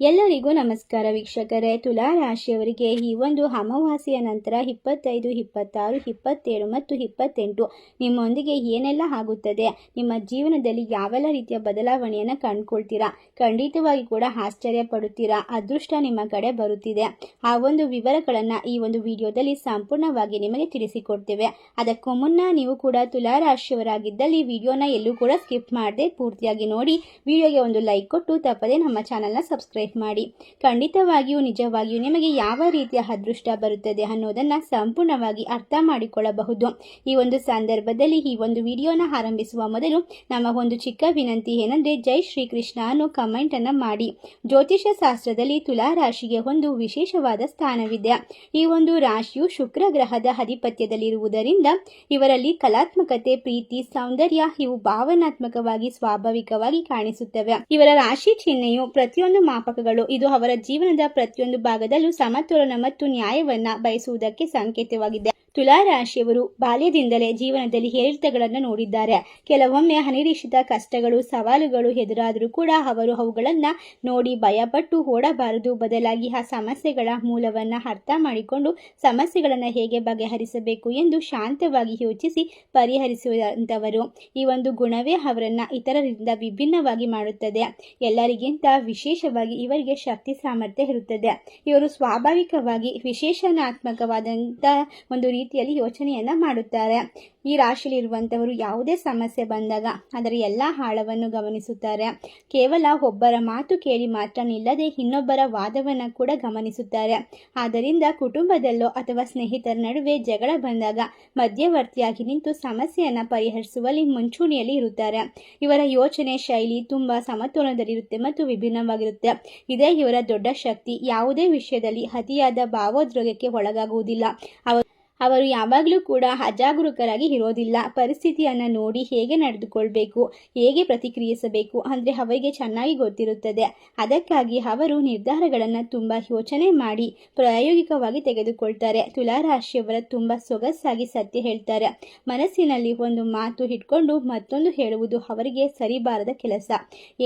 ಎಲ್ಲರಿಗೂ ನಮಸ್ಕಾರ ವೀಕ್ಷಕರೇ. ತುಲಾ ರಾಶಿಯವರಿಗೆ ಈ ಒಂದು ಅಮಾವಾಸ್ಯೆಯ ನಂತರ ಇಪ್ಪತ್ತೈದು, ಇಪ್ಪತ್ತಾರು, ಇಪ್ಪತ್ತೇಳು ಮತ್ತು ಇಪ್ಪತ್ತೆಂಟು ನಿಮ್ಮೊಂದಿಗೆ ಏನೆಲ್ಲ ಆಗುತ್ತದೆ? ನಿಮ್ಮ ಜೀವನದಲ್ಲಿ ಯಾವೆಲ್ಲ ರೀತಿಯ ಬದಲಾವಣೆಯನ್ನು ಕಂಡುಕೊಳ್ತೀರಾ? ಖಂಡಿತವಾಗಿ ಕೂಡ ಆಶ್ಚರ್ಯ ಪಡುತ್ತೀರಾ? ಅದೃಷ್ಟ ನಿಮ್ಮ ಕಡೆ ಬರುತ್ತಿದೆ. ಆ ಒಂದು ವಿವರಗಳನ್ನು ಈ ಒಂದು ವಿಡಿಯೋದಲ್ಲಿ ಸಂಪೂರ್ಣವಾಗಿ ನಿಮಗೆ ತಿಳಿಸಿಕೊಡ್ತೇವೆ. ಅದಕ್ಕೂ ಮುನ್ನ ನೀವು ಕೂಡ ತುಲಾ ರಾಶಿಯವರಾಗಿದ್ದಲ್ಲಿ ವಿಡಿಯೋನ ಎಲ್ಲೂ ಕೂಡ ಸ್ಕಿಪ್ ಮಾಡದೆ ಪೂರ್ತಿಯಾಗಿ ನೋಡಿ, ವಿಡಿಯೋಗೆ ಒಂದು ಲೈಕ್ ಕೊಟ್ಟು ತಪ್ಪದೆ ನಮ್ಮ ಚಾನಲ್ನ ಸಬ್ಸ್ಕ್ರೈಬ್ ಮಾಡಿ. ಖಂಡಿತವಾಗಿಯೂ, ನಿಜವಾಗಿಯೂ ನಿಮಗೆ ಯಾವ ರೀತಿಯ ಅದೃಷ್ಟ ಬರುತ್ತದೆ ಅನ್ನೋದನ್ನು ಸಂಪೂರ್ಣವಾಗಿ ಅರ್ಥ ಮಾಡಿಕೊಳ್ಳಬಹುದು. ಈ ಒಂದು ಸಂದರ್ಭದಲ್ಲಿ ಈ ಒಂದು ವಿಡಿಯೋನ ಆರಂಭಿಸುವ ಮೊದಲು ನಮ್ಮ ಒಂದು ಚಿಕ್ಕ ವಿನಂತಿ ಏನಂದ್ರೆ ಜೈ ಶ್ರೀಕೃಷ್ಣ ಅನ್ನೋ ಕಮೆಂಟ್ ಅನ್ನ ಮಾಡಿ. ಜ್ಯೋತಿಷ ಶಾಸ್ತ್ರದಲ್ಲಿ ತುಲಾ ರಾಶಿಗೆ ಒಂದು ವಿಶೇಷವಾದ ಸ್ಥಾನವಿದೆ. ಈ ಒಂದು ರಾಶಿಯು ಶುಕ್ರ ಗ್ರಹದ ಅಧಿಪತ್ಯದಲ್ಲಿರುವುದರಿಂದ ಇವರಲ್ಲಿ ಕಲಾತ್ಮಕತೆ, ಪ್ರೀತಿ, ಸೌಂದರ್ಯ ಇವು ಭಾವನಾತ್ಮಕವಾಗಿ, ಸ್ವಾಭಾವಿಕವಾಗಿ ಕಾಣಿಸುತ್ತವೆ. ಇವರ ರಾಶಿ ಚಿಹ್ನೆಯು ಪ್ರತಿಯೊಂದು ಮಾಪಕಗಳು ಇದು ಅವರ ಜೀವನದ ಪ್ರತಿಯೊಂದು ಭಾಗದಲ್ಲೂ ಸಮತೋಲನ ಮತ್ತು ನ್ಯಾಯವನ್ನ ಬಯಸುವುದಕ್ಕೆ ಸಂಕೇತವಾಗಿದೆ. ತುಲಾ ರಾಶಿಯವರು ಬಾಲ್ಯದಿಂದಲೇ ಜೀವನದಲ್ಲಿ ಏರಿಳಿತಗಳನ್ನು ನೋಡಿದ್ದಾರೆ. ಕೆಲವೊಮ್ಮೆ ಅನಿರೀಕ್ಷಿತ ಕಷ್ಟಗಳು, ಸವಾಲುಗಳು ಎದುರಾದರೂ ಕೂಡ ಅವರು ಅವುಗಳನ್ನು ನೋಡಿ ಭಯಪಟ್ಟು ಓಡಬಾರದು. ಬದಲಾಗಿ ಆ ಸಮಸ್ಯೆಗಳ ಮೂಲವನ್ನು ಅರ್ಥ ಮಾಡಿಕೊಂಡು ಸಮಸ್ಯೆಗಳನ್ನು ಹೇಗೆ ಬಗೆಹರಿಸಬೇಕು ಎಂದು ಶಾಂತವಾಗಿ ಯೋಚಿಸಿ ಪರಿಹರಿಸುವಂಥವರು ಈ ಒಂದು ಗುಣವೇ ಅವರನ್ನು ಇತರರಿಂದ ವಿಭಿನ್ನವಾಗಿ ಮಾಡುತ್ತದೆ. ಎಲ್ಲರಿಗಿಂತ ವಿಶೇಷವಾಗಿ ಇವರಿಗೆ ಶಕ್ತಿ ಸಾಮರ್ಥ್ಯ ಇರುತ್ತದೆ. ಇವರು ಸ್ವಾಭಾವಿಕವಾಗಿ ವಿಶೇಷಣಾತ್ಮಕವಾದಂಥ ಒಂದು ರೀತಿಯಲ್ಲಿ ಯೋಚನೆಯನ್ನು ಮಾಡುತ್ತಾರೆ. ಈ ರಾಶಿಯಲ್ಲಿರುವಂಥವರು ಯಾವುದೇ ಸಮಸ್ಯೆ ಬಂದಾಗ ಅದರ ಎಲ್ಲ ಆಳವನ್ನು ಗಮನಿಸುತ್ತಾರೆ. ಕೇವಲ ಒಬ್ಬರ ಮಾತು ಕೇಳಿ ಮಾತ್ರ ನಿಲ್ಲದೆ ಇನ್ನೊಬ್ಬರ ವಾದವನ್ನು ಕೂಡ ಗಮನಿಸುತ್ತಾರೆ. ಆದ್ದರಿಂದ ಕುಟುಂಬದಲ್ಲೋ ಅಥವಾ ಸ್ನೇಹಿತರ ನಡುವೆ ಜಗಳ ಬಂದಾಗ ಮಧ್ಯವರ್ತಿಯಾಗಿ ನಿಂತು ಸಮಸ್ಯೆಯನ್ನು ಪರಿಹರಿಸುವಲ್ಲಿ ಮುಂಚೂಣಿಯಲ್ಲಿ ಇರುತ್ತಾರೆ. ಇವರ ಯೋಚನೆ ಶೈಲಿ ತುಂಬ ಸಮತೋಲನದಲ್ಲಿರುತ್ತೆ ಮತ್ತು ವಿಭಿನ್ನವಾಗಿರುತ್ತೆ. ಇದೇ ಇವರ ದೊಡ್ಡ ಶಕ್ತಿ. ಯಾವುದೇ ವಿಷಯದಲ್ಲಿ ಅತಿಯಾದ ಭಾವೋದ್ರೋಗಕ್ಕೆ ಒಳಗಾಗುವುದಿಲ್ಲ. ಅವರು ಅವರು ಯಾವಾಗಲೂ ಕೂಡ ಅಜಾಗರೂಕರಾಗಿ ಇರೋದಿಲ್ಲ. ಪರಿಸ್ಥಿತಿಯನ್ನು ನೋಡಿ ಹೇಗೆ ನಡೆದುಕೊಳ್ಬೇಕು, ಹೇಗೆ ಪ್ರತಿಕ್ರಿಯಿಸಬೇಕು ಅಂದರೆ ಅವರಿಗೆ ಚೆನ್ನಾಗಿ ಗೊತ್ತಿರುತ್ತದೆ. ಅದಕ್ಕಾಗಿ ಅವರು ನಿರ್ಧಾರಗಳನ್ನು ತುಂಬ ಯೋಚನೆ ಮಾಡಿ ಪ್ರಾಯೋಗಿಕವಾಗಿ ತೆಗೆದುಕೊಳ್ತಾರೆ. ತುಲಾರಾಶಿಯವರ ತುಂಬ ಸೊಗಸಾಗಿ ಸತ್ಯ ಹೇಳ್ತಾರೆ. ಮನಸ್ಸಿನಲ್ಲಿ ಒಂದು ಮಾತು ಇಟ್ಕೊಂಡು ಮತ್ತೊಂದು ಹೇಳುವುದು ಅವರಿಗೆ ಸರಿಬಾರದ ಕೆಲಸ.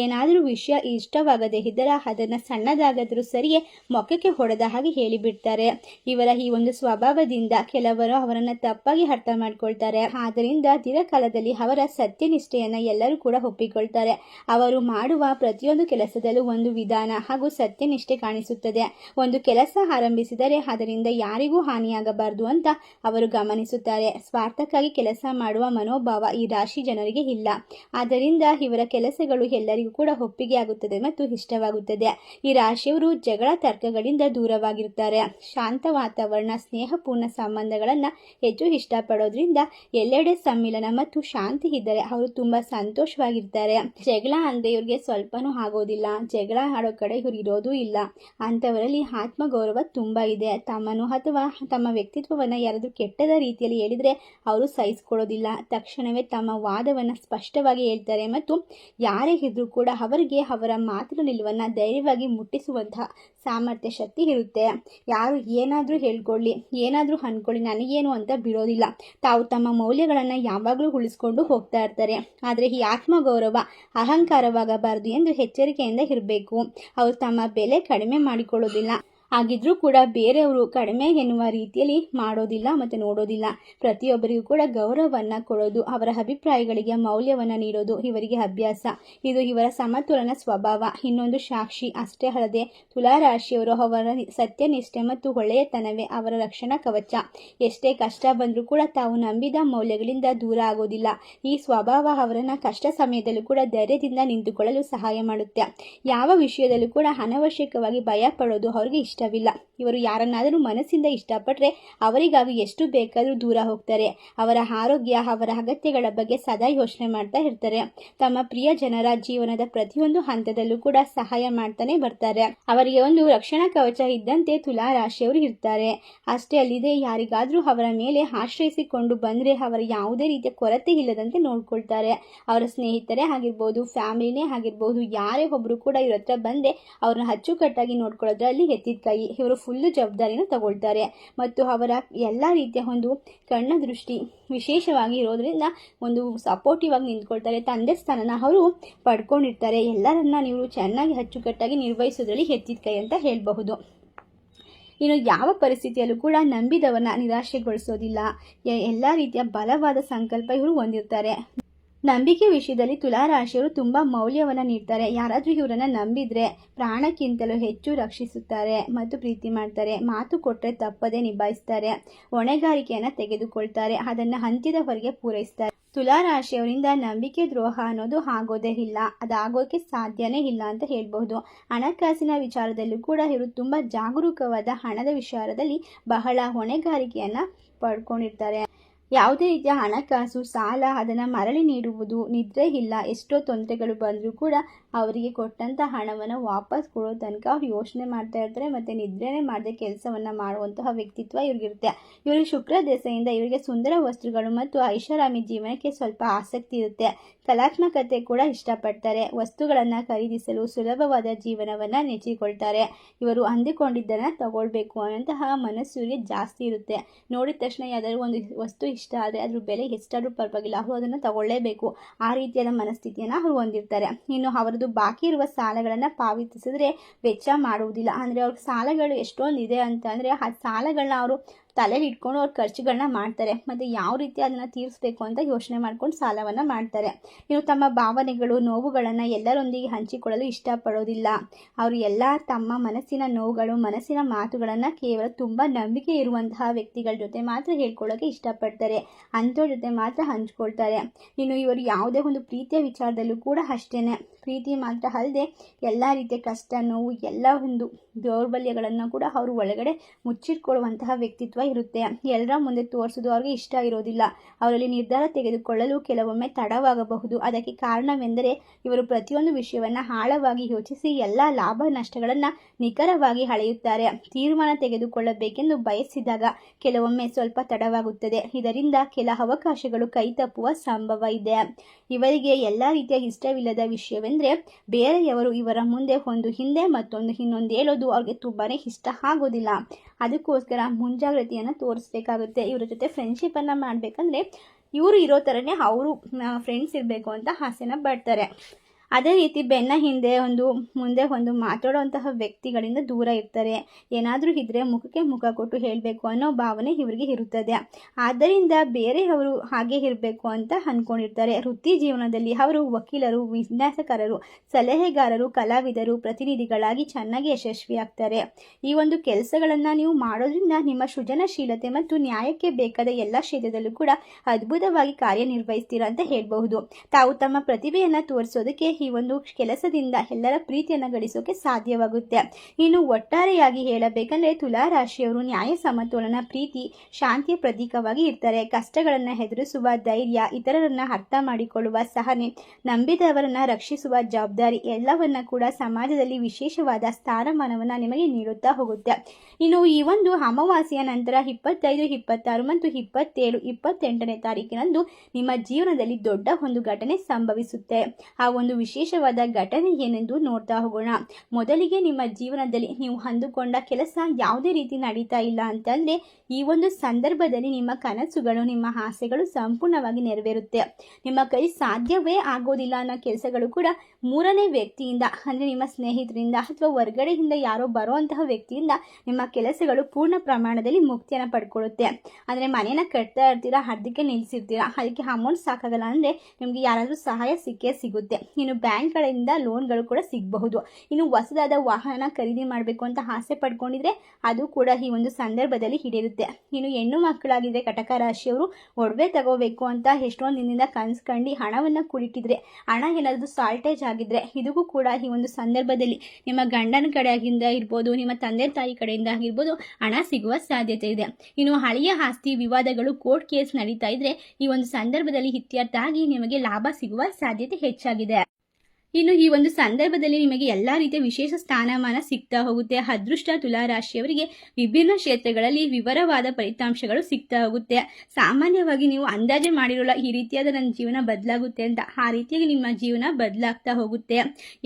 ಏನಾದರೂ ವಿಷಯ ಇಷ್ಟವಾಗದೇ ಇದ್ದರೆ ಅದನ್ನು ಸಣ್ಣದಾಗಾದರೂ ಸರಿಯೇ ಮೊಕ್ಕಕ್ಕೆ ಹೊಡೆದ ಹಾಗೆ ಹೇಳಿಬಿಡ್ತಾರೆ. ಇವರ ಈ ಒಂದು ಸ್ವಭಾವದಿಂದ ಕೆಲವರು ಅವರನ್ನ ತಪ್ಪಾಗಿ ಅರ್ಥ ಮಾಡ್ಕೊಳ್ತಾರೆ. ಆದ್ದರಿಂದ ದೀರ್ಘಕಾಲದಲ್ಲಿ ಅವರ ಸತ್ಯನಿಷ್ಠೆಯನ್ನ ಎಲ್ಲರೂ ಕೂಡ ಒಪ್ಪಿಕೊಳ್ತಾರೆ. ಅವರು ಮಾಡುವ ಪ್ರತಿಯೊಂದು ಕೆಲಸದಲ್ಲೂ ಒಂದು ವಿಧಾನ ಹಾಗೂ ಸತ್ಯನಿಷ್ಠೆ ಕಾಣಿಸುತ್ತದೆ. ಒಂದು ಕೆಲಸ ಆರಂಭಿಸಿದರೆ ಅದರಿಂದ ಯಾರಿಗೂ ಹಾನಿಯಾಗಬಾರದು ಅಂತ ಅವರು ಗಮನಿಸುತ್ತಾರೆ. ಸ್ವಾರ್ಥಕ್ಕಾಗಿ ಕೆಲಸ ಮಾಡುವ ಮನೋಭಾವ ಈ ರಾಶಿ ಜನರಿಗೆ ಇಲ್ಲ. ಆದ್ದರಿಂದ ಇವರ ಕೆಲಸಗಳು ಎಲ್ಲರಿಗೂ ಕೂಡ ಒಪ್ಪಿಗೆ ಆಗುತ್ತದೆ ಮತ್ತು ಇಷ್ಟವಾಗುತ್ತದೆ. ಈ ರಾಶಿಯವರು ಜಗಳ ತರ್ಕಗಳಿಂದ ದೂರವಾಗಿರುತ್ತಾರೆ. ಶಾಂತ ವಾತಾವರಣ, ಸ್ನೇಹಪೂರ್ಣ ಸಂಬಂಧ ಸಂಬಂಧಗಳನ್ನು ಹೆಚ್ಚು ಇಷ್ಟಪಡೋದ್ರಿಂದ ಎಲ್ಲೆಡೆ ಸಮ್ಮಿಲನ ಮತ್ತು ಶಾಂತಿ ಇದ್ದರೆ ಅವರು ತುಂಬ ಸಂತೋಷವಾಗಿರ್ತಾರೆ. ಜಗಳ ಅಂದರೆ ಇವ್ರಿಗೆ ಸ್ವಲ್ಪನೂ ಆಗೋದಿಲ್ಲ. ಜಗಳ ಆಡೋ ಕಡೆ ಇವ್ರು ಇರೋದೂ ಇಲ್ಲ. ಅಂಥವರಲ್ಲಿ ಆತ್ಮಗೌರವ ತುಂಬ ಇದೆ. ತಮ್ಮನು ಅಥವಾ ತಮ್ಮ ವ್ಯಕ್ತಿತ್ವವನ್ನು ಯಾರಾದರೂ ಕೆಟ್ಟದ ರೀತಿಯಲ್ಲಿ ಹೇಳಿದರೆ ಅವರು ಸಹಿಸ್ಕೊಳ್ಳೋದಿಲ್ಲ. ತಕ್ಷಣವೇ ತಮ್ಮ ವಾದವನ್ನು ಸ್ಪಷ್ಟವಾಗಿ ಹೇಳ್ತಾರೆ ಮತ್ತು ಯಾರೇ ಇದ್ರೂ ಕೂಡ ಅವರಿಗೆ ಅವರ ಮಾತಿನ ನಿಲುವನ್ನು ಧೈರ್ಯವಾಗಿ ಮುಟ್ಟಿಸುವಂತಹ ಸಾಮರ್ಥ್ಯ, ಶಕ್ತಿ ಇರುತ್ತೆ. ಯಾರು ಏನಾದರೂ ಹೇಳ್ಕೊಳ್ಳಿ, ಏನಾದರೂ ಅನ್ಕೊಳ್ಳಿ ನನಗೇನು ಅಂತ ಬಿಡೋದಿಲ್ಲ. ತಾವು ತಮ್ಮ ಮೌಲ್ಯಗಳನ್ನು ಯಾವಾಗಲೂ ಉಳಿಸ್ಕೊಂಡು ಹೋಗ್ತಾ ಇರ್ತಾರೆ. ಆದರೆ ಈ ಆತ್ಮಗೌರವ ಅಹಂಕಾರವಾಗಬಾರದು ಎಂದು ಎಚ್ಚರಿಕೆಯಿಂದ ಇರಬೇಕು. ಅವರು ತಮ್ಮ ಬೆಲೆ ಕಡಿಮೆ ಮಾಡಿಕೊಳ್ಳೋದಿಲ್ಲ. ಹಾಗಿದ್ರೂ ಕೂಡ ಬೇರೆಯವರು ಕಡಿಮೆ ಎನ್ನುವ ರೀತಿಯಲ್ಲಿ ಮಾಡೋದಿಲ್ಲ ಮತ್ತು ನೋಡೋದಿಲ್ಲ. ಪ್ರತಿಯೊಬ್ಬರಿಗೂ ಕೂಡ ಗೌರವವನ್ನು ಕೊಡೋದು, ಅವರ ಅಭಿಪ್ರಾಯಗಳಿಗೆ ಮೌಲ್ಯವನ್ನು ನೀಡೋದು ಇವರಿಗೆ ಅಭ್ಯಾಸ. ಇದು ಇವರ ಸಮತೋಲನ ಸ್ವಭಾವ. ಇನ್ನೊಂದು ಸಾಕ್ಷಿ ಅಷ್ಟೇ ಅಲ್ಲದೆ ತುಲಾರಾಶಿಯವರು ಅವರ ಸತ್ಯನಿಷ್ಠೆ ಮತ್ತು ಒಳ್ಳೆಯತನವೇ ಅವರ ರಕ್ಷಣಾ ಕವಚ. ಎಷ್ಟೇ ಕಷ್ಟ ಬಂದರೂ ಕೂಡ ತಾವು ನಂಬಿದ ಮೌಲ್ಯಗಳಿಂದ ದೂರ ಆಗೋದಿಲ್ಲ. ಈ ಸ್ವಭಾವ ಅವರನ್ನು ಕಷ್ಟ ಸಮಯದಲ್ಲೂ ಕೂಡ ಧೈರ್ಯದಿಂದ ನಿಂತುಕೊಳ್ಳಲು ಸಹಾಯ ಮಾಡುತ್ತೆ. ಯಾವ ವಿಷಯದಲ್ಲೂ ಕೂಡ ಅನವಶ್ಯಕವಾಗಿ ಭಯ ಪಡೋದು ಅವರಿಗೆ ಇಷ್ಟವಿಲ್ಲ. ಇವರು ಯಾರನ್ನಾದರೂ ಮನಸ್ಸಿಂದ ಇಷ್ಟಪಟ್ಟರೆ ಅವರಿಗಾಗಿ ಎಷ್ಟು ಬೇಕಾದರೂ ದೂರ ಹೋಗ್ತಾರೆ. ಅವರ ಆರೋಗ್ಯ, ಅವರ ಅಗತ್ಯಗಳ ಬಗ್ಗೆ ಸದಾ ಯೋಚನೆ ಮಾಡ್ತಾ ಇರ್ತಾರೆ. ತಮ್ಮ ಪ್ರಿಯ ಜನರ ಜೀವನದ ಪ್ರತಿಯೊಂದು ಹಂತದಲ್ಲೂ ಕೂಡ ಸಹಾಯ ಮಾಡ್ತಾನೆ ಬರ್ತಾರೆ. ಅವರಿಗೆ ಒಂದು ರಕ್ಷಣಾ ಕವಚ ಇದ್ದಂತೆ ತುಲಾ ರಾಶಿಯವರು ಇರ್ತಾರೆ. ಅಷ್ಟೇ ಅಲ್ಲಿದೆ ಯಾರಿಗಾದರೂ ಅವರ ಮೇಲೆ ಆಶ್ರಯಿಸಿಕೊಂಡು ಬಂದರೆ ಅವರ ಯಾವುದೇ ರೀತಿಯ ಕೊರತೆ ಇಲ್ಲದಂತೆ ನೋಡ್ಕೊಳ್ತಾರೆ. ಅವರ ಸ್ನೇಹಿತರೇ ಆಗಿರ್ಬೋದು, ಫ್ಯಾಮಿಲಿನೇ ಆಗಿರ್ಬೋದು, ಯಾರೇ ಒಬ್ಬರು ಕೂಡ ಇವ್ರ ಹತ್ರ ಬಂದೆ ಅವ್ರನ್ನ ಅಚ್ಚುಕಟ್ಟಾಗಿ ನೋಡ್ಕೊಳ್ಳೋದ್ರಲ್ಲಿ ಎತ್ತಿದ ಕೈ, ಇವರು ಫುಲ್ಲು ಜವಾಬ್ದಾರಿನ ತಗೊಳ್ತಾರೆ. ಮತ್ತು ಅವರ ಎಲ್ಲ ರೀತಿಯ ಒಂದು ಕಣ್ಣ ದೃಷ್ಟಿ ವಿಶೇಷವಾಗಿ ಇರೋದ್ರಿಂದ ಒಂದು ಸಪೋರ್ಟಿವ್ ಆಗಿ ನಿಂತ್ಕೊಳ್ತಾರೆ. ತಂದೆ ಸ್ಥಾನನ ಅವರು ಪಡ್ಕೊಂಡಿರ್ತಾರೆ. ಎಲ್ಲರನ್ನ ನೀವು ಚೆನ್ನಾಗಿ ಅಚ್ಚುಕಟ್ಟಾಗಿ ನಿರ್ವಹಿಸೋದ್ರಲ್ಲಿ ಎತ್ತಿದ ಕೈ ಅಂತ ಹೇಳಬಹುದು. ಇನ್ನು ಯಾವ ಪರಿಸ್ಥಿತಿಯಲ್ಲೂ ಕೂಡ ನಂಬಿದವನ್ನ ನಿರಾಶೆಗೊಳಿಸೋದಿಲ್ಲ. ಎಲ್ಲ ರೀತಿಯ ಬಲವಾದ ಸಂಕಲ್ಪ ಇವರು ಹೊಂದಿರ್ತಾರೆ. ನಂಬಿಕೆ ವಿಷಯದಲ್ಲಿ ತುಲಾರಾಶಿಯವರು ತುಂಬಾ ಮೌಲ್ಯವನ್ನು ನೀಡ್ತಾರೆ. ಯಾರಾದರೂ ಇವರನ್ನ ನಂಬಿದ್ರೆ ಪ್ರಾಣಕ್ಕಿಂತಲೂ ಹೆಚ್ಚು ರಕ್ಷಿಸುತ್ತಾರೆ ಮತ್ತು ಪ್ರೀತಿ ಮಾಡ್ತಾರೆ. ಮಾತು ಕೊಟ್ಟರೆ ತಪ್ಪದೇ ನಿಭಾಯಿಸ್ತಾರೆ. ಹೊಣೆಗಾರಿಕೆಯನ್ನ ತೆಗೆದುಕೊಳ್ತಾರೆ. ಅದನ್ನು ಹೊರಗೆ ಪೂರೈಸ್ತಾರೆ. ತುಲಾರಾಶಿಯವರಿಂದ ನಂಬಿಕೆ ದ್ರೋಹ ಅನ್ನೋದು ಆಗೋದೇ ಇಲ್ಲ. ಅದಾಗೋಕೆ ಸಾಧ್ಯನೇ ಇಲ್ಲ ಅಂತ ಹೇಳ್ಬಹುದು. ಹಣಕಾಸಿನ ವಿಚಾರದಲ್ಲೂ ಕೂಡ ಇವರು ತುಂಬಾ ಜಾಗರೂಕವಾದ ಹಣದ ವಿಚಾರದಲ್ಲಿ ಬಹಳ ಹೊಣೆಗಾರಿಕೆಯನ್ನ ಪಡ್ಕೊಂಡಿರ್ತಾರೆ. ಯಾವುದೇ ರೀತಿಯ ಹಣಕಾಸು, ಸಾಲ, ಅದನ್ನು ಮರಳಿ ನೀಡುವುದು, ನಿದ್ರೆ ಇಲ್ಲ, ಎಷ್ಟೋ ತೊಂದರೆಗಳು ಬಂದರೂ ಕೂಡ ಅವರಿಗೆ ಕೊಟ್ಟಂಥ ಹಣವನ್ನು ವಾಪಸ್ ಕೊಡೋ ತನಕ ಅವ್ರು ಯೋಚನೆ ಮಾಡ್ತಾ ಇರ್ತಾರೆ ಮತ್ತು ನಿದ್ರೆನೇ ಮಾಡದೆ ಕೆಲಸವನ್ನು ಮಾಡುವಂತಹ ವ್ಯಕ್ತಿತ್ವ ಇವ್ರಿಗಿರುತ್ತೆ. ಇವರಿಗೆ ಶುಕ್ರ ದೆಸೆಯಿಂದ ಇವರಿಗೆ ಸುಂದರ ವಸ್ತುಗಳು ಮತ್ತು ಐಷಾರಾಮಿ ಜೀವನಕ್ಕೆ ಸ್ವಲ್ಪ ಆಸಕ್ತಿ ಇರುತ್ತೆ. ಕಲಾತ್ಮಕತೆ ಕೂಡ ಇಷ್ಟಪಡ್ತಾರೆ. ವಸ್ತುಗಳನ್ನು ಖರೀದಿಸಲು ಸುಲಭವಾದ ಜೀವನವನ್ನು ನೆಚ್ಚಿಕೊಳ್ತಾರೆ. ಇವರು ಅಂದುಕೊಂಡಿದ್ದನ್ನು ತಗೊಳ್ಬೇಕು ಅನ್ನೋಂತಹ ಮನಸ್ಸು ಇವರಿಗೆ ಜಾಸ್ತಿ ಇರುತ್ತೆ. ನೋಡಿದ ತಕ್ಷಣ ಯಾವುದಾದ್ರು ಒಂದು ವಸ್ತು ಇಷ್ಟ ಆದರೆ ಅದ್ರ ಬೆಲೆ ಎಷ್ಟಾದರೂ ಪರವಾಗಿಲ್ಲ. ಅವರು ಅದನ್ನು ತಗೊಳ್ಳೇಬೇಕು. ಆ ರೀತಿಯಾದ ಮನಸ್ಥಿತಿಯನ್ನು ಅವರು ಹೊಂದಿರ್ತಾರೆ. ಇನ್ನು ಅವರದ್ದು ಬಾಕಿ ಇರುವ ಸಾಲಗಳನ್ನು ಪಾವತಿಸಿದ್ರೆ ವೆಚ್ಚ ಮಾಡುವುದಿಲ್ಲ. ಅಂದರೆ ಅವ್ರಿಗೆ ಸಾಲಗಳು ಎಷ್ಟೊಂದು ಇದೆ ಅಂತ ಅಂದರೆ ಆ ಸಾಲಗಳನ್ನ ಅವರು ತಲೆಯಲ್ಲಿ ಇಟ್ಕೊಂಡು ಅವ್ರ ಖರ್ಚುಗಳನ್ನ ಮಾಡ್ತಾರೆ. ಮತ್ತು ಯಾವ ರೀತಿ ಅದನ್ನು ತೀರಿಸ್ಬೇಕು ಅಂತ ಯೋಚನೆ ಮಾಡ್ಕೊಂಡು ಸಾಲವನ್ನು ಮಾಡ್ತಾರೆ. ಇನ್ನು ತಮ್ಮ ಭಾವನೆಗಳು, ನೋವುಗಳನ್ನು ಎಲ್ಲರೊಂದಿಗೆ ಹಂಚಿಕೊಳ್ಳಲು ಇಷ್ಟಪಡೋದಿಲ್ಲ. ಅವರು ಎಲ್ಲ ತಮ್ಮ ಮನಸ್ಸಿನ ನೋವುಗಳು, ಮನಸ್ಸಿನ ಮಾತುಗಳನ್ನು ಕೇವಲ ತುಂಬ ನಂಬಿಕೆ ಇರುವಂತಹ ವ್ಯಕ್ತಿಗಳ ಜೊತೆ ಮಾತ್ರ ಹೇಳ್ಕೊಳ್ಳೋಕೆ ಇಷ್ಟಪಡ್ತಾರೆ. ಅಂಥವ್ರ ಜೊತೆ ಮಾತ್ರ ಹಂಚ್ಕೊಳ್ತಾರೆ. ಇನ್ನು ಇವರು ಯಾವುದೇ ಒಂದು ಪ್ರೀತಿಯ ವಿಚಾರದಲ್ಲೂ ಕೂಡ ಅಷ್ಟೇ ಪ್ರೀತಿ ಮಾತ್ರ ಅಲ್ಲದೆ ಎಲ್ಲ ರೀತಿಯ ಕಷ್ಟ, ನೋವು, ಎಲ್ಲ ಒಂದು ದೌರ್ಬಲ್ಯಗಳನ್ನು ಕೂಡ ಅವರು ಒಳಗಡೆ ಮುಚ್ಚಿಟ್ಕೊಳ್ಳುವಂತಹ ವ್ಯಕ್ತಿತ್ವ ಇರುತ್ತೆ. ಎಲ್ಲರ ಮುಂದೆ ತೋರಿಸೋದು ಅವ್ರಿಗೆ ಇಷ್ಟ ಇರೋದಿಲ್ಲ ಅವರಲ್ಲಿ ನಿರ್ಧಾರ ತೆಗೆದುಕೊಳ್ಳಲು ಕೆಲವೊಮ್ಮೆ ತಡವಾಗಬಹುದು. ಅದಕ್ಕೆ ಕಾರಣವೆಂದರೆ ಇವರು ಪ್ರತಿಯೊಂದು ವಿಷಯವನ್ನು ಆಳವಾಗಿ ಯೋಚಿಸಿ ಎಲ್ಲ ಲಾಭ ನಷ್ಟಗಳನ್ನು ನಿಖರವಾಗಿ ಅಳೆಯುತ್ತಾರೆ. ತೀರ್ಮಾನ ತೆಗೆದುಕೊಳ್ಳಬೇಕೆಂದು ಬಯಸಿದಾಗ ಕೆಲವೊಮ್ಮೆ ಸ್ವಲ್ಪ ತಡವಾಗುತ್ತದೆ. ಇದರಿಂದ ಕೆಲ ಅವಕಾಶಗಳು ಕೈತಪ್ಪುವ ಸಂಭವ ಇದೆ. ಇವರಿಗೆ ಎಲ್ಲ ರೀತಿಯ ಇಷ್ಟವಿಲ್ಲದ ವಿಷಯವೆಂದರೆ ಬೇರೆಯವರು ಇವರ ಮುಂದೆ ಒಂದು ಹಿಂದೆ ಮತ್ತೊಂದು ಇನ್ನೊಂದು ಹೇಳೋದು ಅವ್ರಿಗೆ ತುಂಬಾ ಇಷ್ಟ ಆಗೋದಿಲ್ಲ. ಅದಕ್ಕೋಸ್ಕರ ಮುಂಜಾಗ್ರತೆಯನ್ನು ತೋರಿಸ್ಬೇಕಾಗುತ್ತೆ. ಇವರ ಜೊತೆ ಫ್ರೆಂಡ್ಶಿಪ್ಪನ್ನು ಮಾಡಬೇಕಂದ್ರೆ ಇವರು ಇರೋ ಥರನೇ ಅವರು ಫ್ರೆಂಡ್ಸ್ ಇರಬೇಕು ಅಂತ ಆಸೆನ ಪಡ್ತಾರೆ. ಅದೇ ರೀತಿ ಬೆನ್ನ ಹಿಂದೆ ಒಂದು, ಮುಂದೆ ಒಂದು ಮಾತಾಡುವಂತಹ ವ್ಯಕ್ತಿಗಳಿಂದ ದೂರ ಇರ್ತಾರೆ. ಏನಾದರೂ ಇದ್ದರೆ ಮುಖಕ್ಕೆ ಮುಖ ಕೊಟ್ಟು ಹೇಳಬೇಕು ಅನ್ನೋ ಭಾವನೆ ಇವರಿಗೆ ಇರುತ್ತದೆ. ಆದ್ದರಿಂದ ಬೇರೆಯವರು ಹಾಗೆ ಇರಬೇಕು ಅಂತ ಅಂದ್ಕೊಂಡಿರ್ತಾರೆ ವೃತ್ತಿ ಜೀವನದಲ್ಲಿ ಅವರು ವಕೀಲರು, ವಿನ್ಯಾಸಕಾರರು, ಸಲಹೆಗಾರರು, ಕಲಾವಿದರು, ಪ್ರತಿನಿಧಿಗಳಾಗಿ ಚೆನ್ನಾಗಿ ಯಶಸ್ವಿಯಾಗ್ತಾರೆ. ಈ ಒಂದು ಕೆಲಸಗಳನ್ನು ನೀವು ಮಾಡೋದ್ರಿಂದ ನಿಮ್ಮ ಸೃಜನಶೀಲತೆ ಮತ್ತು ನ್ಯಾಯಕ್ಕೆ ಬೇಕಾದ ಎಲ್ಲ ಕ್ಷೇತ್ರದಲ್ಲೂ ಕೂಡ ಅದ್ಭುತವಾಗಿ ಕಾರ್ಯನಿರ್ವಹಿಸ್ತೀರಾ ಅಂತ ಹೇಳಬಹುದು. ತಾವು ತಮ್ಮ ಪ್ರತಿಭೆಯನ್ನು ತೋರಿಸೋದಕ್ಕೆ ಈ ಒಂದು ಕೆಲಸದಿಂದ ಎಲ್ಲರ ಪ್ರೀತಿಯನ್ನು ಗಳಿಸೋಕೆ ಸಾಧ್ಯವಾಗುತ್ತೆ. ಇನ್ನು ಒಟ್ಟಾರೆಯಾಗಿ ಹೇಳಬೇಕಂದ್ರೆ ತುಲಾ ರಾಶಿಯವರು ನ್ಯಾಯ ಸಮತೋಲನ, ಪ್ರೀತಿ, ಶಾಂತಿಯ ಪ್ರತೀಕವಾಗಿ ಇರ್ತಾರೆ. ಕಷ್ಟಗಳನ್ನು ಎದುರಿಸುವ ಧೈರ್ಯ, ಇತರರನ್ನ ಅರ್ಥ ಮಾಡಿಕೊಳ್ಳುವ ಸಹನೆ, ನಂಬಿದವರನ್ನ ರಕ್ಷಿಸುವ ಜವಾಬ್ದಾರಿ ಎಲ್ಲವನ್ನ ಕೂಡ ಸಮಾಜದಲ್ಲಿ ವಿಶೇಷವಾದ ಸ್ಥಾನಮಾನವನ್ನ ನಿಮಗೆ ನೀಡುತ್ತಾ ಹೋಗುತ್ತೆ. ಇನ್ನು ಈ ಒಂದು ಅಮಾವಾಸ್ಯೆಯ ನಂತರ ಇಪ್ಪತ್ತೈದು, ಇಪ್ಪತ್ತಾರು ಮತ್ತು ಇಪ್ಪತ್ತೇಳು, ಇಪ್ಪತ್ತೆಂಟನೇ ತಾರೀಕಿನಂದು ನಿಮ್ಮ ಜೀವನದಲ್ಲಿ ದೊಡ್ಡ ಒಂದು ಘಟನೆ ಸಂಭವಿಸುತ್ತೆ. ಆ ಒಂದು ವಿಶೇಷವಾದ ಘಟನೆ ಏನೆಂದು ನೋಡ್ತಾ ಹೋಗೋಣ. ಮೊದಲಿಗೆ ನಿಮ್ಮ ಜೀವನದಲ್ಲಿ ನೀವು ಅಂದುಕೊಂಡ ಕೆಲಸ ಯಾವುದೇ ರೀತಿ ನಡೀತಾ ಇಲ್ಲ ಅಂತಂದ್ರೆ ಈ ಒಂದು ಸಂದರ್ಭದಲ್ಲಿ ನಿಮ್ಮ ಕನಸುಗಳು, ನಿಮ್ಮ ಆಸೆಗಳು ಸಂಪೂರ್ಣವಾಗಿ ನೆರವೇರುತ್ತೆ. ನಿಮ್ಮ ಕೈ ಸಾಧ್ಯವೇ ಆಗೋದಿಲ್ಲ ಅನ್ನೋ ಕೆಲಸಗಳು ಕೂಡ ಮೂರನೇ ವ್ಯಕ್ತಿಯಿಂದ, ಅಂದರೆ ನಿಮ್ಮ ಸ್ನೇಹಿತರಿಂದ ಅಥವಾ ಹೊರ್ಗಡೆಯಿಂದ ಯಾರೋ ಬರುವಂತಹ ವ್ಯಕ್ತಿಯಿಂದ ನಿಮ್ಮ ಕೆಲಸಗಳು ಪೂರ್ಣ ಪ್ರಮಾಣದಲ್ಲಿ ಮುಕ್ತಿಯನ್ನು ಪಡ್ಕೊಳ್ಳುತ್ತೆ. ಅಂದರೆ ಮನೇನ ಕಟ್ತಾ ಇರ್ತೀರಾ, ಅರ್ಧಕ್ಕೆ ನಿಲ್ಲಿಸಿರ್ತೀರಾ ಅದಕ್ಕೆ ಅಮೌಂಟ್ ಸಾಕಾಗಲ್ಲ ಅಂದರೆ ನಿಮಗೆ ಯಾರಾದರೂ ಸಹಾಯ ಸಿಕ್ಕೇ ಸಿಗುತ್ತೆ. ಇನ್ನು ಬ್ಯಾಂಕ್ಗಳಿಂದ ಲೋನ್ಗಳು ಕೂಡ ಸಿಗಬಹುದು. ಇನ್ನು ಹೊಸದಾದ ವಾಹನ ಖರೀದಿ ಮಾಡಬೇಕು ಅಂತ ಆಸೆ ಪಡ್ಕೊಂಡಿದ್ರೆ ಅದು ಕೂಡ ಈ ಒಂದು ಸಂದರ್ಭದಲ್ಲಿ ಹಿಡಿಯುತ್ತೆ ಇನ್ನು ಹೆಣ್ಣು ಮಕ್ಕಳಾಗಿದ್ರೆ ಕಟಕ ರಾಶಿಯವರು ಒಡವೆ ತಗೋಬೇಕು ಅಂತ ಎಷ್ಟೊಂದು ದಿನದಿಂದ ಕನ್ಸ್ಕೊಂಡು ಹಣವನ್ನು ಕುಡಿಟ್ಟಿದ್ರೆ, ಹಣ ಏನಾದರೂ ಸಾಲ್ಟೇಜ್ ಆಗಿದ್ರೆ ಇದಕ್ಕೂ ಕೂಡ ಈ ಒಂದು ಸಂದರ್ಭದಲ್ಲಿ ನಿಮ್ಮ ಗಂಡನ ಕಡೆಯಿಂದ ಇರ್ಬೋದು, ನಿಮ್ಮ ತಂದೆ ತಾಯಿ ಕಡೆಯಿಂದ ಆಗಿರ್ಬೋದು ಹಣ ಸಿಗುವ ಸಾಧ್ಯತೆ ಇದೆ. ಇನ್ನು ಹಳೆಯ ಆಸ್ತಿ ವಿವಾದಗಳು ಕೋರ್ಟ್ ಕೇಸ್ ನಡೀತಾ ಇದ್ರೆ ಈ ಒಂದು ಸಂದರ್ಭದಲ್ಲಿ ಇತ್ಯರ್ಥ ಆಗಿ ನಿಮಗೆ ಲಾಭ ಸಿಗುವ ಸಾಧ್ಯತೆ ಹೆಚ್ಚಾಗಿದೆ. ಇನ್ನು ಈ ಒಂದು ಸಂದರ್ಭದಲ್ಲಿ ನಿಮಗೆ ಎಲ್ಲ ರೀತಿಯ ವಿಶೇಷ ಸ್ಥಾನಮಾನ ಸಿಗ್ತಾ ಹೋಗುತ್ತೆ. ಅದೃಷ್ಟ ತುಲಾರಾಶಿಯವರಿಗೆ ವಿಭಿನ್ನ ಕ್ಷೇತ್ರಗಳಲ್ಲಿ ವಿವರವಾದ ಫಲಿತಾಂಶಗಳು ಸಿಗ್ತಾ ಹೋಗುತ್ತೆ. ಸಾಮಾನ್ಯವಾಗಿ ನೀವು ಅಂದಾಜು ಮಾಡಿರೋಲ್ಲ ಈ ರೀತಿಯಾದ ನನ್ನ ಜೀವನ ಬದಲಾಗುತ್ತೆ ಅಂತ ಆ ರೀತಿಯಾಗಿ ನಿಮ್ಮ ಜೀವನ ಬದಲಾಗ್ತಾ ಹೋಗುತ್ತೆ.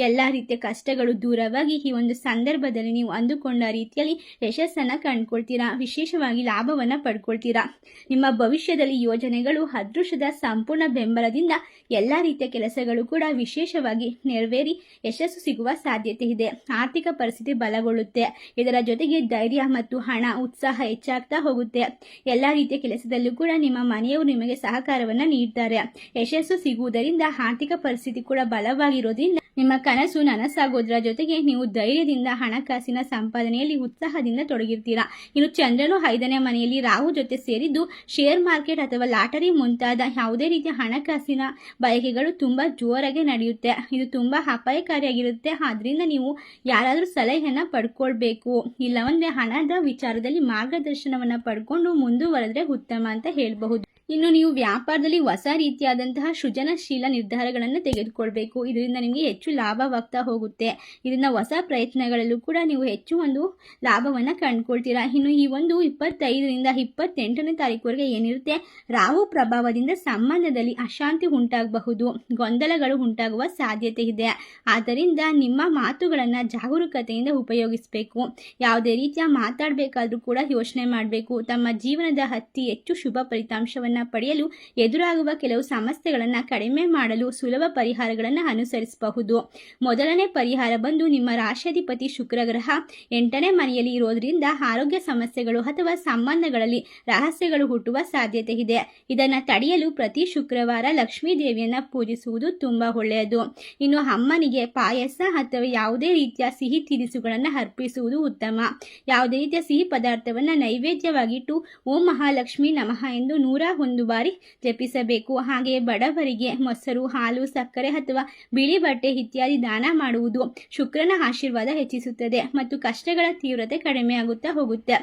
ಎಲ್ಲ ರೀತಿಯ ಕಷ್ಟಗಳು ದೂರವಾಗಿ ಈ ಒಂದು ಸಂದರ್ಭದಲ್ಲಿ ನೀವು ಅಂದುಕೊಂಡ ರೀತಿಯಲ್ಲಿ ಯಶಸ್ಸನ್ನು ಕಂಡುಕೊಳ್ತೀರಾ? ವಿಶೇಷವಾಗಿ ಲಾಭವನ್ನು ಪಡ್ಕೊಳ್ತೀರಾ? ನಿಮ್ಮ ಭವಿಷ್ಯದಲ್ಲಿ ಯೋಜನೆಗಳು, ಅದೃಷ್ಟದ ಸಂಪೂರ್ಣ ಬೆಂಬಲದಿಂದ ಎಲ್ಲ ರೀತಿಯ ಕೆಲಸಗಳು ಕೂಡ ವಿಶೇಷವಾಗಿ ನೆರವೇರಿ ಯಶಸ್ಸು ಸಿಗುವ ಸಾಧ್ಯತೆ ಇದೆ ಆರ್ಥಿಕ ಪರಿಸ್ಥಿತಿ ಬಲಗೊಳ್ಳುತ್ತೆ. ಇದರ ಜೊತೆಗೆ ಧೈರ್ಯ ಮತ್ತು ಹಣ, ಉತ್ಸಾಹ ಹೆಚ್ಚಾಗ್ತಾ ಹೋಗುತ್ತೆ. ಎಲ್ಲ ರೀತಿಯ ಕೆಲಸದಲ್ಲೂ ಕೂಡ ನಿಮ್ಮ ಮನೆಯವರು ನಿಮಗೆ ಸಹಕಾರವನ್ನು ನೀಡ್ತಾರೆ. ಯಶಸ್ಸು ಸಿಗುವುದರಿಂದ ಆರ್ಥಿಕ ಪರಿಸ್ಥಿತಿ ಕೂಡ ಬಲವಾಗಿರೋದ್ರಿಂದ ನಿಮ್ಮ ಕನಸು ನನಸಾಗೋದ್ರ ಜೊತೆಗೆ ನೀವು ಧೈರ್ಯದಿಂದ ಹಣಕಾಸಿನ ಸಂಪಾದನೆಯಲ್ಲಿ ಉತ್ಸಾಹದಿಂದ ತೊಡಗಿರ್ತೀರಾ? ಇನ್ನು ಚಂದ್ರನು ಐದನೇ ಮನೆಯಲ್ಲಿ ರಾಹು ಜೊತೆ ಸೇರಿದ್ದು ಶೇರ್ ಮಾರ್ಕೆಟ್ ಅಥವಾ ಲಾಟರಿ ಮುಂತಾದ ಯಾವುದೇ ರೀತಿಯ ಹಣಕಾಸಿನ ಬಯಕೆಗಳು ತುಂಬ ಜೋರಾಗಿ ನಡೆಯುತ್ತೆ. ಇದು ತುಂಬ ಅಪಾಯಕಾರಿಯಾಗಿರುತ್ತೆ. ಆದ್ರಿಂದ ನೀವು ಯಾರಾದರೂ ಸಲಹೆಯನ್ನು ಪಡ್ಕೊಳ್ಬೇಕು. ಇಲ್ಲವಂದ್ರೆ ಹಣದ ವಿಚಾರದಲ್ಲಿ ಮಾರ್ಗದರ್ಶನವನ್ನು ಪಡ್ಕೊಂಡು ಮುಂದುವರೆದ್ರೆ ಉತ್ತಮ ಅಂತ ಹೇಳಬಹುದು. ಇನ್ನು ನೀವು ವ್ಯಾಪಾರದಲ್ಲಿ ಹೊಸ ರೀತಿಯಾದಂತಹ ಸೃಜನಶೀಲ ನಿರ್ಧಾರಗಳನ್ನು ತೆಗೆದುಕೊಳ್ಬೇಕು. ಇದರಿಂದ ನಿಮಗೆ ಹೆಚ್ಚು ಲಾಭವಾಗ್ತಾ ಹೋಗುತ್ತೆ. ಇದರಿಂದ ಹೊಸ ಪ್ರಯತ್ನಗಳಲ್ಲೂ ಕೂಡ ನೀವು ಹೆಚ್ಚು ಒಂದು ಲಾಭವನ್ನು ಕಂಡುಕೊಳ್ತೀರಾ. ಇನ್ನು ಈ ಒಂದು ಇಪ್ಪತ್ತೈದರಿಂದ ಇಪ್ಪತ್ತೆಂಟನೇ ತಾರೀಕುವರೆಗೆ ಏನಿರುತ್ತೆ? ರಾಹು ಪ್ರಭಾವದಿಂದ ಸಂಬಂಧದಲ್ಲಿ ಅಶಾಂತಿ ಉಂಟಾಗಬಹುದು. ಗೊಂದಲಗಳು ಉಂಟಾಗುವ ಸಾಧ್ಯತೆ ಇದೆ. ಆದ್ದರಿಂದ ನಿಮ್ಮ ಮಾತುಗಳನ್ನು ಜಾಗರೂಕತೆಯಿಂದ ಉಪಯೋಗಿಸಬೇಕು. ಯಾವುದೇ ರೀತಿಯ ಮಾತಾಡಬೇಕಾದ್ರೂ ಕೂಡ ಯೋಚನೆ ಮಾಡಬೇಕು. ತಮ್ಮ ಜೀವನದ ಹತ್ತಿ ಹೆಚ್ಚು ಶುಭ ಫಲಿತಾಂಶವನ್ನು ಪಡೆಯಲು ಎದುರಾಗುವ ಕೆಲವು ಸಮಸ್ಯೆಗಳನ್ನು ಕಡಿಮೆ ಮಾಡಲು ಸುಲಭ ಪರಿಹಾರಗಳನ್ನು ಅನುಸರಿಸಬಹುದು. ಮೊದಲನೇ ಪರಿಹಾರ ಬಂದು ನಿಮ್ಮ ರಾಶಿಯಾಧಿಪತಿ ಶುಕ್ರ ಗ್ರಹ ಎಂಟನೇ ಮನೆಯಲ್ಲಿ ಇರೋದ್ರಿಂದ ಆರೋಗ್ಯ ಸಮಸ್ಯೆಗಳು ಅಥವಾ ಸಂಬಂಧಗಳಲ್ಲಿ ರಹಸ್ಯಗಳು ಹುಟ್ಟುವ ಸಾಧ್ಯತೆ ಇದೆ. ಇದನ್ನು ತಡೆಯಲು ಪ್ರತಿ ಶುಕ್ರವಾರ ಲಕ್ಷ್ಮೀ ದೇವಿಯನ್ನ ಪೂಜಿಸುವುದು ತುಂಬಾ ಒಳ್ಳೆಯದು. ಇನ್ನು ಅಮ್ಮನಿಗೆ ಪಾಯಸ ಅಥವಾ ಯಾವುದೇ ರೀತಿಯ ಸಿಹಿ ತಿನಿಸುಗಳನ್ನು ಅರ್ಪಿಸುವುದು ಉತ್ತಮ. ಯಾವುದೇ ರೀತಿಯ ಸಿಹಿ ಪದಾರ್ಥವನ್ನು ನೈವೇದ್ಯವಾಗಿಟ್ಟು ಓಂ ಮಹಾಲಕ್ಷ್ಮಿ ನಮಃ ಎಂದು ನೂರ ಒಂದು ಬಾರಿ ಜಪಿಸಬೇಕು. ಹಾಗೆ ಬಡವರಿಗೆ ಮೊಸರು, ಹಾಲು, ಸಕ್ಕರೆ ಅಥವಾ ಬಿಳಿ ಬಟ್ಟೆ ಇತ್ಯಾದಿ ದಾನ ಮಾಡುವುದು ಶುಕ್ರನ ಆಶೀರ್ವಾದ ಹೆಚ್ಚಿಸುತ್ತದೆ ಮತ್ತು ಕಷ್ಟಗಳ ತೀವ್ರತೆ ಕಡಿಮೆ ಆಗುತ್ತಾ ಹೋಗುತ್ತೆ.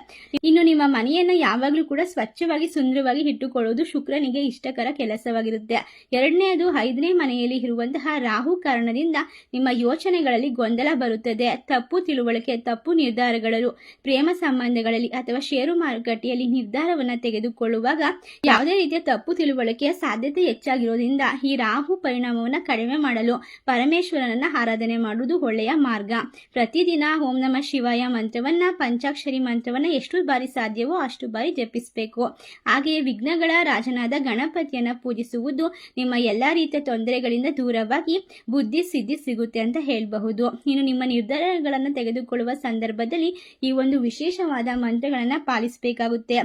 ಇನ್ನು ನಿಮ್ಮ ಮನೆಯನ್ನು ಯಾವಾಗಲೂ ಕೂಡ ಸ್ವಚ್ಛವಾಗಿ, ಸುಂದರವಾಗಿ ಇಟ್ಟುಕೊಳ್ಳುವುದು ಶುಕ್ರನಿಗೆ ಇಷ್ಟಕರ ಕೆಲಸವಾಗಿರುತ್ತೆ. ಎರಡನೆಯದು, ಐದನೇ ಮನೆಯಲ್ಲಿ ಇರುವಂತಹ ರಾಹು ಕಾರಣದಿಂದ ನಿಮ್ಮ ಯೋಚನೆಗಳಲ್ಲಿ ಗೊಂದಲ ಬರುತ್ತದೆ. ತಪ್ಪು ತಿಳುವಳಿಕೆ, ತಪ್ಪು ನಿರ್ಧಾರಗಳು, ಪ್ರೇಮ ಸಂಬಂಧಗಳಲ್ಲಿ ಅಥವಾ ಷೇರು ಮಾರುಕಟ್ಟೆಯಲ್ಲಿ ನಿರ್ಧಾರವನ್ನು ತೆಗೆದುಕೊಳ್ಳುವಾಗ ಯಾವುದೇ ರೀತಿಯ ತಪ್ಪು ತಿಳುವಳಿಕೆಯ ಸಾಧ್ಯತೆ ಹೆಚ್ಚಾಗಿರೋದ್ರಿಂದ ಈ ರಾಹು ಪರಿಣಾಮವನ್ನು ಕಡಿಮೆ ಮಾಡಲು ಪರಮೇಶ್ವರನನ್ನ ಆರಾಧನೆ ಮಾಡುವುದು ಒಳ್ಳೆಯ ಮಾರ್ಗ. ಪ್ರತಿದಿನ ಓಂ ನಮ ಶಿವಾಯ ಮಂತ್ರವನ್ನ, ಪಂಚಾಕ್ಷರಿ ಮಂತ್ರವನ್ನ ಎಷ್ಟು ಬಾರಿ ಸಾಧ್ಯವೋ ಅಷ್ಟು ಬಾರಿ ಜಪಿಸಬೇಕು. ಹಾಗೆಯೇ ವಿಘ್ನಗಳ ರಾಜನಾದ ಗಣಪತಿಯನ್ನ ಪೂಜಿಸುವುದು ನಿಮ್ಮ ಎಲ್ಲಾ ರೀತಿಯ ತೊಂದರೆಗಳಿಂದ ದೂರವಾಗಿ ಬುದ್ಧಿ ಸಿದ್ಧಿ ಸಿಗುತ್ತೆ ಅಂತ ಹೇಳಬಹುದು. ಇನ್ನು ನಿಮ್ಮ ನಿರ್ಧಾರಗಳನ್ನು ತೆಗೆದುಕೊಳ್ಳುವ ಸಂದರ್ಭದಲ್ಲಿ ಈ ಒಂದು ವಿಶೇಷವಾದ ಮಂತ್ರಗಳನ್ನು ಪಾಲಿಸಬೇಕಾಗುತ್ತೆ.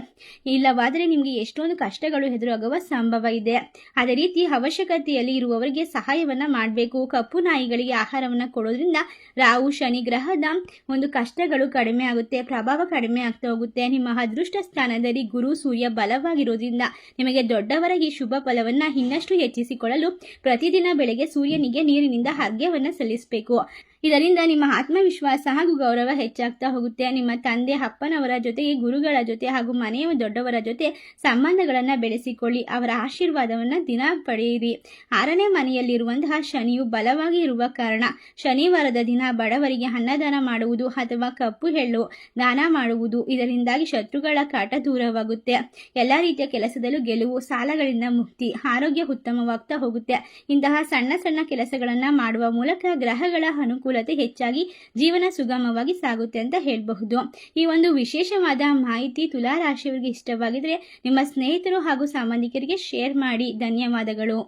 ಇಲ್ಲವಾದರೆ ನಿಮಗೆ ಎಷ್ಟೊಂದು ಕಷ್ಟಗಳು ಎದುರಾಗುವ ಸಂಭವ ಇದೆ. ಅದೇ ರೀತಿ ಅವಶ್ಯಕತೆಯಲ್ಲಿ ಇರುವವರಿಗೆ ಸಹಾಯವನ್ನ ಮಾಡಬೇಕು. ಕಪ್ಪು ನಾಯಿಗಳಿಗೆ ಆಹಾರವನ್ನು ಕೊಡೋದ್ರಿಂದ ರಾಹು, ಶನಿ ಗ್ರಹದ ಒಂದು ಕಷ್ಟಗಳು ಕಡಿಮೆ ಆಗುತ್ತೆ, ಪ್ರಭಾವ ಕಡಿಮೆ ಆಗ್ತಾ ಹೋಗುತ್ತೆ. ನಿಮ್ಮ ಅದೃಷ್ಟ ಸ್ಥಾನದಲ್ಲಿ ಗುರು, ಸೂರ್ಯ ಬಲವಾಗಿರುವುದರಿಂದ ನಿಮಗೆ ದೊಡ್ಡವರ ಈ ಶುಭ ಫಲವನ್ನ ಇನ್ನಷ್ಟು ಹೆಚ್ಚಿಸಿಕೊಳ್ಳಲು ಪ್ರತಿದಿನ ಬೆಳಗ್ಗೆ ಸೂರ್ಯನಿಗೆ ನೀರಿನಿಂದ ಅರ್ಘ್ಯವನ್ನು ಸಲ್ಲಿಸಬೇಕು. ಇದರಿಂದ ನಿಮ್ಮ ಆತ್ಮವಿಶ್ವಾಸ ಹಾಗೂ ಗೌರವ ಹೆಚ್ಚಾಗ್ತಾ ಹೋಗುತ್ತೆ. ನಿಮ್ಮ ತಂದೆ, ಅಪ್ಪನವರ ಜೊತೆಗೆ ಗುರುಗಳ ಜೊತೆ ಹಾಗೂ ಮನೆಯ ದೊಡ್ಡವರ ಜೊತೆ ಸಂಬಂಧಗಳನ್ನು ಬೆಳೆಸಿಕೊಳ್ಳಿ. ಅವರ ಆಶೀರ್ವಾದವನ್ನು ದಿನ ಪಡೆಯಿರಿ. ಆರನೇ ಮನೆಯಲ್ಲಿರುವಂತಹ ಶನಿಯು ಬಲವಾಗಿ ಇರುವ ಕಾರಣ ಶನಿವಾರದ ದಿನ ಬಡವರಿಗೆ ಅನ್ನದಾನ ಮಾಡುವುದು ಅಥವಾ ಕಪ್ಪು ಹೆಳ್ಳು ದಾನ ಮಾಡುವುದು ಇದರಿಂದಾಗಿ ಶತ್ರುಗಳ ಕಾಟ ದೂರವಾಗುತ್ತೆ. ಎಲ್ಲ ರೀತಿಯ ಕೆಲಸದಲ್ಲೂ ಗೆಲುವು, ಸಾಲಗಳಿಂದ ಮುಕ್ತಿ, ಆರೋಗ್ಯ ಉತ್ತಮವಾಗ್ತಾ ಹೋಗುತ್ತೆ. ಇಂತಹ ಸಣ್ಣ ಸಣ್ಣ ಕೆಲಸಗಳನ್ನು ಮಾಡುವ ಮೂಲಕ ಗ್ರಹಗಳ ಅನುಕೂಲ ಅನುಕೂಲತೆ ಹೆಚ್ಚಾಗಿ ಜೀವನ ಸುಗಮವಾಗಿ ಸಾಗುತ್ತೆ ಅಂತ ಹೇಳಬಹುದು. ಈ ಒಂದು ವಿಶೇಷವಾದ ಮಾಹಿತಿ ತುಲಾ ರಾಶಿಯವರಿಗೆ ಇಷ್ಟವಾಗಿದ್ರೆ ನಿಮ್ಮ ಸ್ನೇಹಿತರು ಹಾಗೂ ಸಂಬಂಧಿಕರಿಗೆ ಶೇರ್ ಮಾಡಿ. ಧನ್ಯವಾದಗಳು.